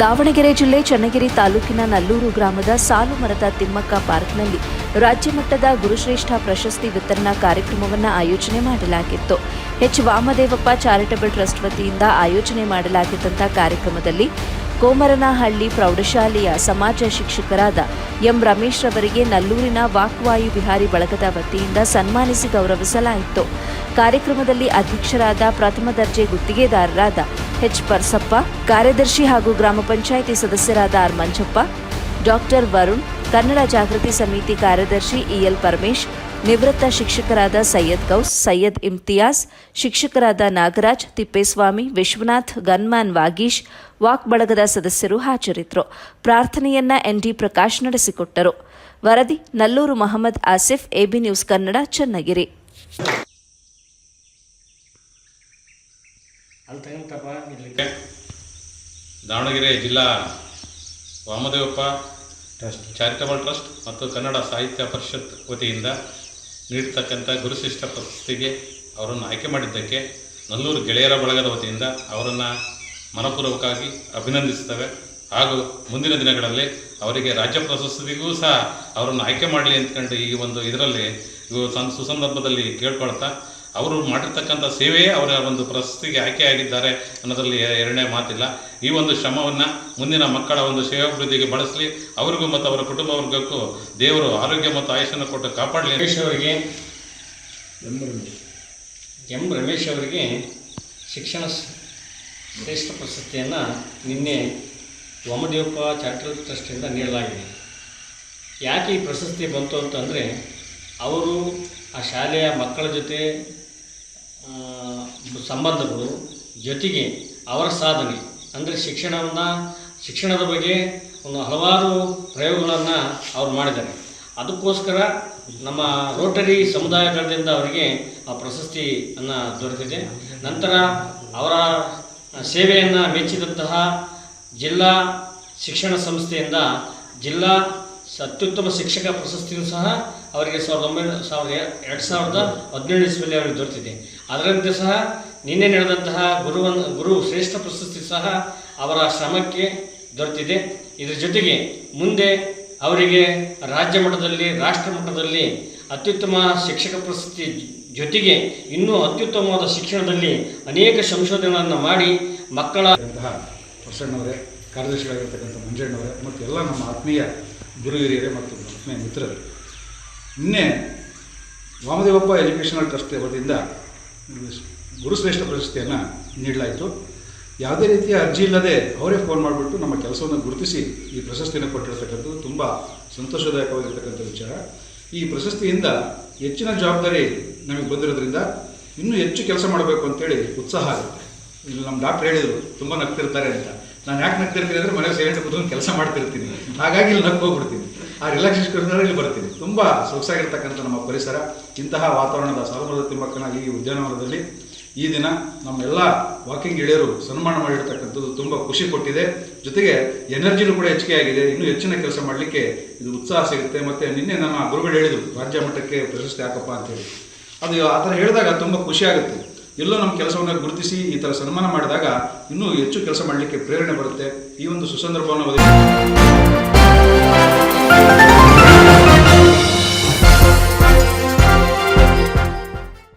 ದಾವಣಗೆರೆ ಜಿಲ್ಲೆ ಚನ್ನಗಿರಿ ತಾಲೂಕಿನ ನಲ್ಲೂರು ಗ್ರಾಮದ ಸಾಲು ಮರದ ತಿಮ್ಮಕ್ಕ ಪಾರ್ಕ್ನಲ್ಲಿ ರಾಜ್ಯ ಮಟ್ಟದ ಗುರುಶ್ರೇಷ್ಠ ಪ್ರಶಸ್ತಿ ವಿತರಣಾ ಕಾರ್ಯಕ್ರಮವನ್ನು ಆಯೋಜನೆ ಮಾಡಲಾಗಿತ್ತು. ಎಚ್. ವಾಮದೇವಪ್ಪ ಚಾರಿಟಬಲ್ ಟ್ರಸ್ಟ್ ವತಿಯಿಂದ ಆಯೋಜನೆ ಮಾಡಲಾಗಿದ್ದಂಥ ಕಾರ್ಯಕ್ರಮದಲ್ಲಿ ಕೋಮರನಹಳ್ಳಿ ಪ್ರೌಢಶಾಲೆಯ ಸಮಾಜ ಶಿಕ್ಷಕರಾದ ಎಂ ರಮೇಶ್ ರವರಿಗೆ ನಲ್ಲೂರಿನ ವಾಕ್ವಾಯು ವಿಹಾರಿ ಬಳಗದ ವತಿಯಿಂದ ಸನ್ಮಾನಿಸಿ ಗೌರವಿಸಲಾಯಿತು. ಕಾರ್ಯಕ್ರಮದಲ್ಲಿ ಅಧ್ಯಕ್ಷರಾದ ಪ್ರಥಮ ದರ್ಜೆ ಗುತ್ತಿಗೆದಾರರಾದ ಎಚ್ ಪರ್ಸಪ್ಪ, ಕಾರ್ಯದರ್ಶಿ ಹಾಗೂ ಗ್ರಾಮ ಪಂಚಾಯಿತಿ ಸದಸ್ಯರಾದ ಆರ್ ಮಂಜಪ್ಪ, ಡಾಕ್ಟರ್ ವರುಣ್, ಕನ್ನಡ ಜಾಗೃತಿ ಸಮಿತಿ ಕಾರ್ಯದರ್ಶಿ ಇಎಲ್ ಪರಮೇಶ್ ನಿವೃತ್ತ ಶಿಕ್ಷಕರಾದ ಸೈಯದ್ ಗೌಸ್ ಸೈಯದ್ ಇಮ್ತಿಯಾಸ್ ಶಿಕ್ಷಕರಾದ ನಾಗರಾಜ್ ತಿಪ್ಪೇಸ್ವಾಮಿ ವಿಶ್ವನಾಥ್ ಗನ್ಮ್ಯಾನ್ ವಾಗೀಶ್ ವಾಕ್ ಬಳಗದ ಸದಸ್ಯರು ಹಾಜರಿದ್ದರು. ಪ್ರಾರ್ಥನೆಯನ್ನ ಎನ್ಡಿ ಪ್ರಕಾಶ್ ನಡೆಸಿಕೊಟ್ಟರು. ವರದಿ ನಲ್ಲೂರು ಮಹಮ್ಮದ್ ಆಸಿಫ್ ಎಬಿ ನ್ಯೂಸ್ ಕನ್ನಡ ಚನ್ನಗಿರಿ. ದಾವಣಗೆರೆ ಜಿಲ್ಲಾ ವಾಮದೇವಪ್ಪ ಟ್ರಸ್ಟ್ ಚಾರಿಟಬಲ್ ಟ್ರಸ್ಟ್ ಮತ್ತು ಕನ್ನಡ ಸಾಹಿತ್ಯ ಪರಿಷತ್ ವತಿಯಿಂದ ನೀಡತಕ್ಕಂಥ ಗುರುಶಿಷ್ಟ ಪ್ರಶಸ್ತಿಗೆ ಅವರನ್ನು ಆಯ್ಕೆ ಮಾಡಿದ್ದಕ್ಕೆ ನಲ್ಲೂರು ಗೆಳೆಯರ ಬಳಗದ ವತಿಯಿಂದ ಅವರನ್ನು ಮನಪೂರ್ವಕವಾಗಿ ಅಭಿನಂದಿಸ್ತೇವೆ. ಹಾಗೂ ಮುಂದಿನ ದಿನಗಳಲ್ಲಿ ಅವರಿಗೆ ರಾಜ್ಯ ಪ್ರಶಸ್ತಿಗೂ ಸಹ ಅವರನ್ನು ಆಯ್ಕೆ ಮಾಡಲಿ ಅಂದ್ಕೊಂಡು ಈ ಒಂದು ಇದರಲ್ಲಿ ಇವು ಸಂ, ಸುಸಂದರ್ಭದಲ್ಲಿ ಕೇಳ್ಕೊಳ್ತಾ ಅವರು ಮಾಡಿರ್ತಕ್ಕಂಥ ಸೇವೆಯೇ ಅವರ ಒಂದು ಪ್ರಶಸ್ತಿಗೆ ಆಯ್ಕೆಯಾಗಿದ್ದಾರೆ ಅನ್ನೋದರಲ್ಲಿ ಎರಡನೇ ಮಾತಿಲ್ಲ. ಈ ಒಂದು ಶ್ರಮವನ್ನು ಮುಂದಿನ ಮಕ್ಕಳ ಒಂದು ಸೇವಾಭಿವೃದ್ಧಿಗೆ ಬಳಸಲಿ. ಅವರಿಗೂ ಮತ್ತು ಅವರ ಕುಟುಂಬ ವರ್ಗಕ್ಕೂ ದೇವರು ಆರೋಗ್ಯ ಮತ್ತು ಆಯುಷನ್ನು ಕೊಟ್ಟು ಕಾಪಾಡಲಿ. ರಮೇಶ್ ಅವರಿಗೆ ಎಂ ರಮೇಶ್ ಅವರಿಗೆ ಶಿಕ್ಷಣ ಶ್ರೇಷ್ಠ ಪ್ರಶಸ್ತಿಯನ್ನು ನಿನ್ನೆ ವಾಮದೇವಪ್ಪ ಚಾರಿಟಬಲ್ ಟ್ರಸ್ಟಿಂದ ನೀಡಲಾಗಿದೆ. ಯಾಕೆ ಈ ಪ್ರಶಸ್ತಿ ಬಂತು ಅಂತಂದರೆ, ಅವರು ಆ ಶಾಲೆಯ ಮಕ್ಕಳ ಜೊತೆ ಸಂಬಂಧಗಳು, ಜೊತೆಗೆ ಅವರ ಸಾಧನೆ, ಅಂದರೆ ಶಿಕ್ಷಣವನ್ನು, ಶಿಕ್ಷಣದ ಬಗ್ಗೆ ಒಂದು ಹಲವಾರು ಪ್ರಯೋಗಗಳನ್ನು ಅವ್ರು ಮಾಡಿದ್ದಾರೆ. ಅದಕ್ಕೋಸ್ಕರ ನಮ್ಮ ರೋಟರಿ ಸಮುದಾಯಗಳಿಂದ ಅವರಿಗೆ ಆ ಪ್ರಶಸ್ತಿಯನ್ನು ದೊರೆತಿದೆ. ನಂತರ ಅವರ ಸೇವೆಯನ್ನು ಮೆಚ್ಚಿದಂತಹ ಜಿಲ್ಲಾ ಶಿಕ್ಷಣ ಸಂಸ್ಥೆಯಿಂದ ಜಿಲ್ಲಾ ಅತ್ಯುತ್ತಮ ಶಿಕ್ಷಕ ಪ್ರಶಸ್ತಿಯೂ ಸಹ ಅವರಿಗೆ ಸಾವಿರದ ಒಂಬೈನೂರ, ಸಾವಿರದ ಎರಡು ಸಾವಿರದ ಹದಿನೇಳು ಇಸ್ವಿಯಲ್ಲಿ ಅವರಿಗೆ ದೊರೆತಿದೆ. ಅದರಂತೆ ಸಹ ನಿನ್ನೆ ನಡೆದಂತಹ ಗುರುವನ್, ಗುರು ಶ್ರೇಷ್ಠ ಪ್ರಶಸ್ತಿ ಸಹ ಅವರ ಶ್ರಮಕ್ಕೆ ದೊರೆತಿದೆ. ಇದರ ಜೊತೆಗೆ ಮುಂದೆ ಅವರಿಗೆ ರಾಜ್ಯ ಮಟ್ಟದಲ್ಲಿ, ರಾಷ್ಟ್ರ ಮಟ್ಟದಲ್ಲಿ ಅತ್ಯುತ್ತಮ ಶಿಕ್ಷಕ ಪ್ರಶಸ್ತಿ ಜೊತೆಗೆ ಇನ್ನೂ ಅತ್ಯುತ್ತಮವಾದ ಶಿಕ್ಷಣದಲ್ಲಿ ಅನೇಕ ಸಂಶೋಧನೆಗಳನ್ನು ಮಾಡಿ ಮಕ್ಕಳ ಪ್ರಸನ್ನವರೇ, ಕಾರ್ಯದರ್ಶಿಗಳಾಗಿರ್ತಕ್ಕಂಥ ಮಂಜಣ್ಣವರೇ, ಮತ್ತು ಎಲ್ಲ ನಮ್ಮ ಆತ್ಮೀಯ ಗುರು ಹಿರಿಯರೇ ಮತ್ತು ನನ್ನ ಮಿತ್ರರು. ನಿನ್ನೆ ವಾಮದೇವಪ್ಪ ಎಜುಕೇಷನಲ್ ಟ್ರಸ್ಟ್ ವತಿಯಿಂದ ಗುರುಶ್ರೇಷ್ಠ ಪ್ರಶಸ್ತಿಯನ್ನು ನೀಡಲಾಯಿತು. ಯಾವುದೇ ರೀತಿಯ ಅರ್ಜಿ ಇಲ್ಲದೆ ಅವರೇ ಫೋನ್ ಮಾಡಿಬಿಟ್ಟು ನಮ್ಮ ಕೆಲಸವನ್ನು ಗುರುತಿಸಿ ಈ ಪ್ರಶಸ್ತಿಯನ್ನು ಕೊಟ್ಟಿರ್ತಕ್ಕಂಥದ್ದು ತುಂಬ ಸಂತೋಷದಾಯಕವಾಗಿರ್ತಕ್ಕಂಥ ವಿಚಾರ. ಈ ಪ್ರಶಸ್ತಿಯಿಂದ ಹೆಚ್ಚಿನ ಜವಾಬ್ದಾರಿ ನಮಗೆ ಬಂದಿರೋದ್ರಿಂದ ಇನ್ನೂ ಹೆಚ್ಚು ಕೆಲಸ ಮಾಡಬೇಕು ಅಂತೇಳಿ ಉತ್ಸಾಹ ಆಗುತ್ತೆ. ಇಲ್ಲಿ ನಮ್ಮ ಡಾಕ್ಟರ್ ಹೇಳಿದರು, ತುಂಬ ನಗ್ತಿರ್ತಾರೆ ಅಂತ. ನಾನು ಯಾಕೆ ನಗ್ತಿರ್ತೀನಿ ಅಂದರೆ ಮನೆ ಸೈಲೆಂಟ್ ಕೂತ್ಕೊಂಡು ಕೆಲಸ ಮಾಡ್ತಿರ್ತೀನಿ. ಹಾಗಾಗಿ ಇಲ್ಲಿ ನಗ್ಗಿ ಹೋಗ್ಬಿಡ್ತೀನಿ. ಆ ರಿಲ್ಯಾಕ್ಸೇಷನ್ ಇಲ್ಲಿ ಬರ್ತೀನಿ. ತುಂಬ ಸೊಗಸಾಗಿರ್ತಕ್ಕಂಥ ನಮ್ಮ ಪರಿಸರ, ಇಂತಹ ವಾತಾವರಣದ ಸಾಲಮರದ ತಿಮ್ಮಕ್ಕನ ಈ ಉದ್ಯಾನವನದಲ್ಲಿ ಈ ದಿನ ನಮ್ಮೆಲ್ಲ ವಾಕಿಂಗ್ ಗೆಳೆಯರು ಸನ್ಮಾನ ಮಾಡಿರ್ತಕ್ಕಂಥದ್ದು ತುಂಬ ಖುಷಿ ಕೊಟ್ಟಿದೆ. ಜೊತೆಗೆ ಎನರ್ಜಿನೂ ಕೂಡ ಹೆಚ್ಚಿಗೆ ಆಗಿದೆ. ಇನ್ನೂ ಹೆಚ್ಚಿನ ಕೆಲಸ ಮಾಡಲಿಕ್ಕೆ ಇದು ಉತ್ಸಾಹ ಸಿಗುತ್ತೆ. ಮತ್ತು ನಿನ್ನೆ ನಮ್ಮ ಗುರುಗಳು ಹೇಳಿದರು, ರಾಜ್ಯ ಮಟ್ಟಕ್ಕೆ ಪ್ರಶಸ್ತಿ ಹಾಕಪ್ಪ ಅಂತೇಳಿ ಅದು ಆ ಥರ ಹೇಳಿದಾಗ ತುಂಬ ಖುಷಿ ಆಗುತ್ತೆ. ಎಲ್ಲೋ ನಮ್ಮ ಕೆಲಸವನ್ನು ಗುರುತಿಸಿ ಈ ಥರ ಸನ್ಮಾನ ಮಾಡಿದಾಗ ಇನ್ನೂ ಹೆಚ್ಚು ಕೆಲಸ ಮಾಡಲಿಕ್ಕೆ ಪ್ರೇರಣೆ ಬರುತ್ತೆ ಈ ಒಂದು ಸುಸಂದರ್ಭವನ್ನು